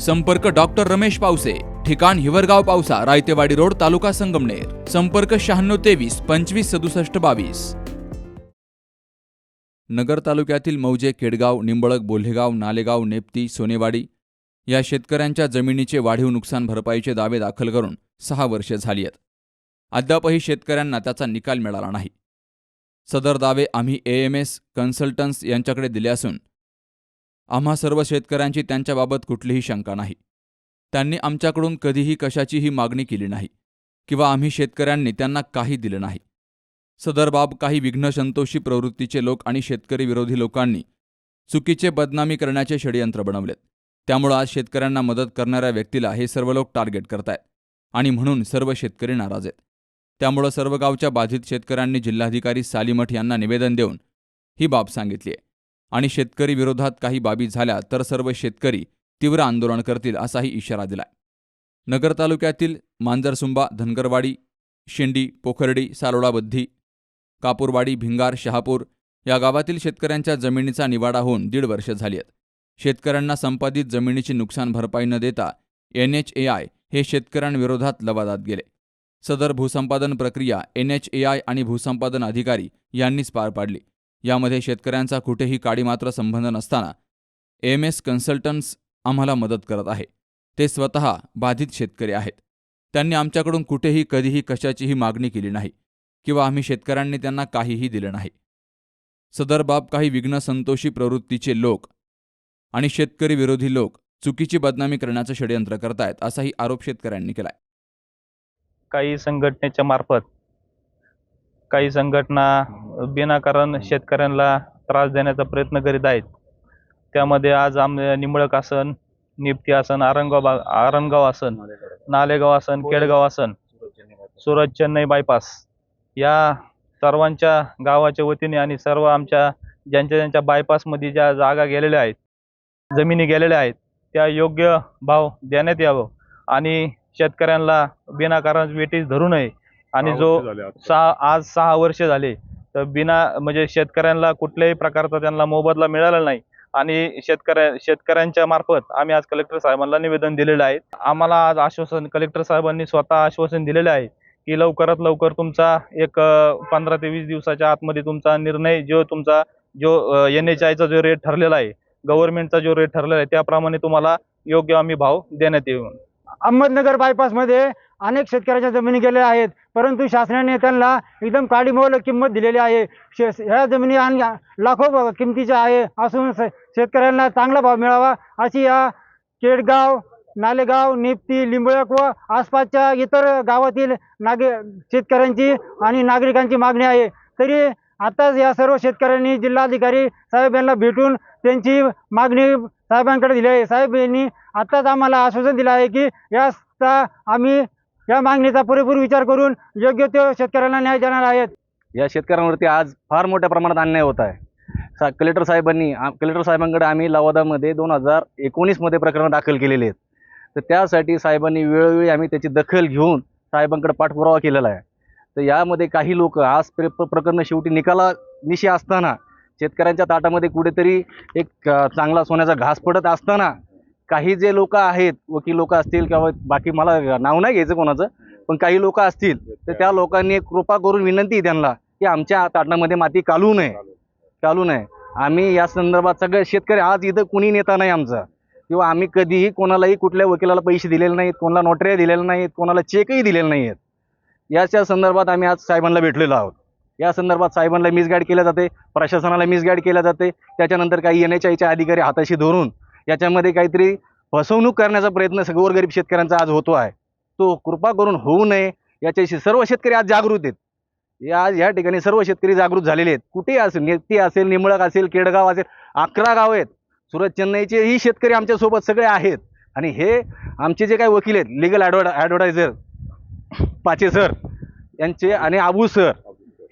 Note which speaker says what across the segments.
Speaker 1: संपर्क डॉक्टर रमेश पावसे ठिकाण हिवरगाव पावसा रायतेवाडी रोड तालुका संगमनेर. संपर्क शहाण्णव तेवीस पंचवीस सदुसष्ट बावीस. नगर तालुक्यातील मौजे केडगाव निंबळक बोल्हेगाव नालेगाव नेप्ती सोनेवाडी या शेतकऱ्यांच्या जमिनीचे वाढीव नुकसान भरपाईचे दावे दाखल करून सहा वर्षे झाली आहेत. अद्यापही शेतकऱ्यांना त्याचा निकाल मिळाला नाही. सदर दावे आम्ही ए एम एस कन्सल्टन्स यांच्याकडे दिले असून आम्हा सर्व शेतकऱ्यांची त्यांच्याबाबत कुठलीही शंका नाही. त्यांनी आमच्याकडून कधीही कशाचीही मागणी केली नाही किंवा आम्ही शेतकऱ्यांनी त्यांना काही दिलं नाही. सदर बाब काही विघ्नसंतोषी प्रवृत्तीचे लोक आणि शेतकरी विरोधी लोकांनी चुकीचे बदनामी करण्याचे षडयंत्र बनवलेत. त्यामुळं आज शेतकऱ्यांना मदत करणाऱ्या व्यक्तीला हे सर्व लोक टार्गेट करतायत आणि म्हणून सर्व शेतकरी नाराज आहेत. त्यामुळं सर्व गावच्या बाधित शेतकऱ्यांनी जिल्हाधिकारी सालीमठ यांना निवेदन देऊन ही बाब सांगितली आहे आणि शेतकरी विरोधात काही बाबी झाल्या तर सर्व शेतकरी तीव्र आंदोलन करतील असाही इशारा दिलाय. नगर तालुक्यातील मांजरसुंबा धनगरवाडी शेंडी पोखर्डी सालोळाबद्धी कापूरवाडी भिंगार शहापूर या गावातील शेतकऱ्यांच्या जमिनीचा निवाडा होऊन दीड वर्ष झाली आहेत. शेतकऱ्यांना संपादित जमिनीची नुकसान भरपाई न देता एन एच ए आय हे शेतकऱ्यांविरोधात लवादात गेले. सदर भूसंपादन प्रक्रिया एन एच ए आय आणि भूसंपादन अधिकारी यांनीच पार पाडली. यामध्ये शेतकऱ्यांचा कुठेही काडीमात्र संबंध नसताना एम एस कन्सल्टन्स आम्हाला मदत करत आहे. ते स्वतः बाधित शेतकरी आहेत. त्यांनी आमच्याकडून कुठेही कधीही कशाचीही मागणी केली नाही किंवा आम्ही शेतकऱ्यांनी त्यांना काहीही दिलं नाही. सदर बाब काही विघ्नसंतोषी प्रवृत्तीचे लोक आणि शेतकरी विरोधी लोक चुकीची बदनामी करण्याचं षडयंत्र करतायत असाही आरोप शेतकऱ्यांनी केलाय.
Speaker 2: काही संघटनेच्या मार्फत काही संघटना बिनाकारण शेतकऱ्यांना त्रास देण्याचा प्रयत्न करीत आहेत. त्यामध्ये आज आम निंबळक आसन निप्ती आसन आरंगाव बा आरणगाव आसन नालेगाव आसन केडगाव आसन सुरत चेन्नई बायपास या सर्वांच्या गावाच्या वतीने आणि सर्व आमच्या ज्यांच्या ज्यांच्या बायपासमध्ये ज्या जागा गेलेल्या आहेत जमिनी गेलेल्या आहेत त्या योग्य भाव देण्यात यावं आणि शेतकऱ्यांना बिनाकारण वेटीस धरू नये. आणि जो सहा आज सहा वर्ष झाले तर बिना म्हणजे शेतकऱ्यांना कुठल्याही प्रकारचा त्यांना मोबदला मिळाला नाही. आणि शेतकऱ्या शेतकऱ्यांच्या मार्फत आम्ही आज कलेक्टर साहेबांना निवेदन दिलेलं आहे. आम्हाला आज आश्वासन कलेक्टर साहेबांनी स्वतः आश्वासन दिलेलं आहे की लवकरात लवकर तुमचा एक पंधरा ते वीस दिवसाच्या आतमध्ये तुमचा निर्णय जो तुमचा जो एन एच आयचा जो रेट ठरलेला आहे गव्हर्नमेंटचा जो रेट ठरलेला आहे त्याप्रमाणे तुम्हाला योग्य आम्ही भाव देण्यात येऊ
Speaker 3: अहमदनगर बायपासमध्ये अनेक शेतकऱ्याच्या जमिनी गेलेल्या आहेत. परंतु शासनाने त्यांना एकदम काडीमोल किंमत दिलेली आहे. शे ह्या जमिनी आणि लाखो किमतीच्या आहे असून श- शेतकऱ्यांना चांगला भाव मिळावा अशी या केडगाव नालेगाव निप्ती लिंबळक व आसपासच्या इतर गावातील नागे शेतकऱ्यांची आणि नागरिकांची मागणी आहे. तरी आताच या सर्व शेतकऱ्यांनी जिल्हाधिकारी साहेब यांना भेटून त्यांची मागणी साहेबांकडे दिली आहे. साहेब यांनी आत्ताच आम्हाला आश्वासन दिलं आहे की याचा आम्ही या मागणीचा पुरेपूर विचार करून योग्य ते शेतकऱ्यांना न्याय देणार आहेत.
Speaker 4: या शेतकऱ्यांवरती आज फार मोठ्या प्रमाणात अन्याय होत आहे. सा कलेक्टर साहेबांनी कलेक्टर साहेबांकडे आम्ही लवादामध्ये दोन हजार एकोणीसमध्ये प्रकरण दाखल केलेले आहेत. तर त्यासाठी साहेबांनी वेळोवेळी आम्ही त्याची दखल घेऊन साहेबांकडे पाठपुरावा केलेला आहे. तर यामध्ये काही लोक आज प्र प्रकरण शेवटी निकाला निशी असताना शेतकऱ्यांच्या ताटामध्ये कुठेतरी एक चांगला सोन्याचा घास पडत असताना काही जे लोक आहेत वकील लोक असतील किंवा बाकी मला नाव नाही घ्यायचं कोणाचं पण काही लोक असतील तर त्या लोकांनी एक कृपा करून विनंती त्यांना की आमच्या ताटणामध्ये माती कालू नये. चालू नये. आम्ही या संदर्भात सगळे शेतकरी आज इथं कुणी नेता नाही आमचा. किंवा आम्ही कधीही कोणालाही कुठल्या वकिलाला पैसे दिलेले नाहीत कोणाला नोटऱ्या दिलेल्या नाहीत कोणाला चेकही दिलेले नाही आहेत याच्या संदर्भात आम्ही आज साहेबांना भेटलेलो आहोत. या संदर्भात साहेबांना मिसगाईड केल्या जाते प्रशासनाला मिसगाईड केल्या जाते. त्याच्यानंतर काही एन एच आयच्या अधिकारी हाताशी धरून याच्यामध्ये काहीतरी फसवणूक करण्याचा प्रयत्न गोरगरीब शेतकऱ्यांचा आज होतो आहे. तो कृपा करून होऊ नये याच्याशी सर्व शेतकरी आज जागृत आहेत. या आज या ठिकाणी सर्व शेतकरी जागृत झालेले आहेत. कुठेही असेल नेती असेल निमळक असेल केडगाव असेल अकरा गाव आहेत. सुरत चेन्नईचे ही शेतकरी आमच्यासोबत सगळे आहेत. आणि हे आमचे जे काही वकील आहेत लिगल ॲडव्हर ॲडव्हर्टायझर पाचे सर यांचे आणि आबू सर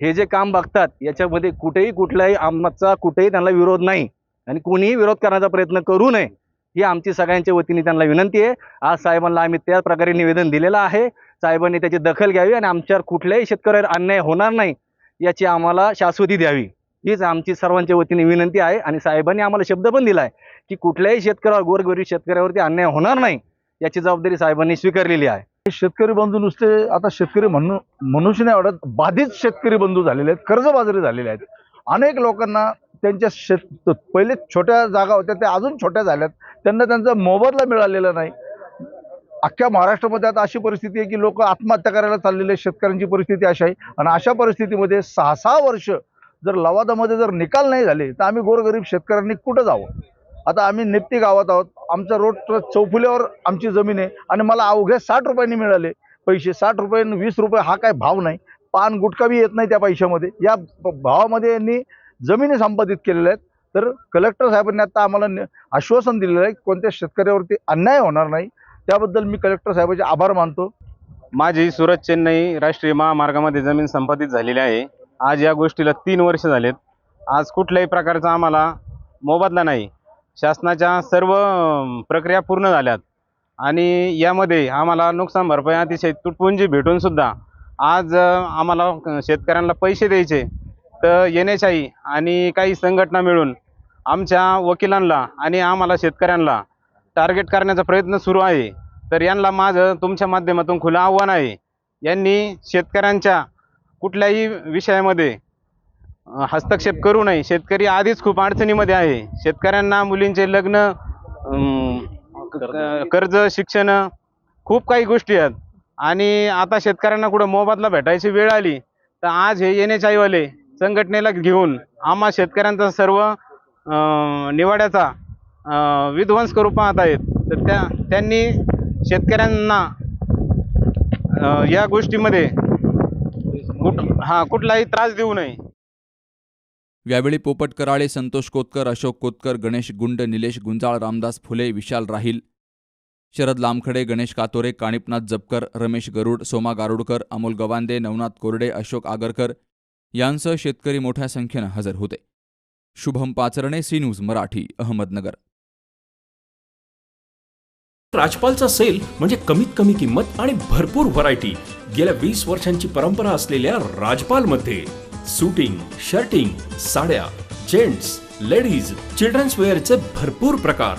Speaker 4: हे जे काम बघतात याच्यामध्ये कुठेही कुठल्याही आमचा कुठेही त्यांना विरोध नाही. आणि कोणीही विरोध करण्याचा प्रयत्न करू नये ही आमची सगळ्यांच्या वतीने त्यांना विनंती आहे. आज साहेबांना आम्ही त्या प्रकारे निवेदन दिलेलं आहे. साहेबांनी त्याची दखल घ्यावी आणि आमच्यावर कुठल्याही शेतकऱ्यावर अन्याय होणार नाही याची आम्हाला शाश्वती द्यावी. हीच आमची सर्वांच्या वतीने विनंती आहे आणि साहेबांनी आम्हाला शब्द पण दिला आहे की कुठल्याही शेतकऱ्यावर गोरगरीब शेतकऱ्यावरती अन्याय होणार नाही याची जबाबदारी साहेबांनी स्वीकारलेली आहे.
Speaker 5: शेतकरी बंधू नुसते आता शेतकरी म्हणू मनुष्य नाही आवडत बाधित शेतकरी बंधू झालेले आहेत कर्जबाजारी झालेले आहेत. अनेक लोकांना त्यांच्या शेत पहिले छोट्या जागा होत्या त्या अजून छोट्या झाल्यात. त्यांना त्यांचा मोबदला मिळालेला नाही. अख्ख्या महाराष्ट्रामध्ये आता अशी परिस्थिती आहे की लोक आत्महत्या करायला चाललेले शेतकऱ्यांची परिस्थिती अशी आहे. आणि अशा परिस्थितीमध्ये सहा सहा वर्ष जर लवादामध्ये जर निकाल नाही झाले तर आम्ही गोरगरीब शेतकऱ्यांनी कुठं जावं? आता आम्ही निप्ती गावात आहोत. आमचा रोड चौफुल्यावर आमची जमीन आहे. आणि मला अवघ्या साठ रुपयांनी मिळाले. पैसे साठ रुपये वीस रुपये हा काय भाव नाही. पान गुटखा बी येत नाही त्या पैशामध्ये. या भावामध्ये यांनी जमिनी संपादित केलेल्या आहेत. तर कलेक्टर साहेबांनी आता आम्हाला आश्वासन दिलेलं आहे कोणत्या शेतकऱ्यावरती अन्याय होणार नाही. त्याबद्दल मी कलेक्टर साहेबांचे आभार मानतो.
Speaker 6: माझी सुरत चेन्नई राष्ट्रीय महामार्गामध्ये जमीन संपादित झालेली आहे. आज या गोष्टीला तीन वर्ष झालेत. आज कुठल्याही प्रकारचा आम्हाला मोबदला नाही. शासनाच्या सर्व प्रक्रिया पूर्ण झाल्यात. आणि यामध्ये आम्हाला नुकसान भरपाई अतिशय तुटपुंजी भेटूनसुद्धा आज आम्हाला शेतकऱ्यांना पैसे द्यायचे. तर येण्याशाही आणि काही संघटना मिळून आमच्या वकिलांना आणि आम्हाला शेतकऱ्यांना टार्गेट करण्याचा प्रयत्न सुरू आहे. तर यांना माझं तुमच्या माध्यमातून खुलं आव्हान आहे. यांनी शेतकऱ्यांच्या कुठल्याही विषयामध्ये हस्तक्षेप करू नये. शेतकरी आधीच खूप अडचणीमध्ये आहे. शेतकऱ्यांना मुलींचे लग्न कर्ज शिक्षण खूप काही गोष्टी आहेत. आणि आता शेतकऱ्यांना कुठं मोबदला भेटायची वेळ आली तर आज हे एन एच आयवाले संघटनेला घेऊन आम्हा शेतकऱ्यांचा सर्व निवाड्याचा विध्वंस करू पाहत आहेत. तर त्या त्यांनी शेतकऱ्यांना या गोष्टीमध्ये कुठ हा कुठलाही त्रास देऊ नये.
Speaker 1: यावेळी पोपट कराळे संतोष कोतकर अशोक कोतकर गणेश गुंड निलेश गुंजाळ रामदास फुले विशाल राहील शरद लामखडे गणेश कातोरे काणिपनाथ जपकर रमेश गरुड सोमा गारुडकर अमोल गवांदे नवनाथ कोरडे अशोक आगरकर यांसह शेतकरी मोठ्या संख्येनं हजर होते. Shubham Pacharne C news Marathi Ahmednagar.
Speaker 7: राजपालचा sale म्हणजे कमीत कमी किंमत आणि भरपूर व्हरायटी गेल्या वीस वर्षांची परंपरा असलेल्या राजपाल मध्ये सुटिंग शर्टिंग साड्या जेंट्स लेडीज चिल्ड्रन्स वेअरचे भरपूर प्रकार.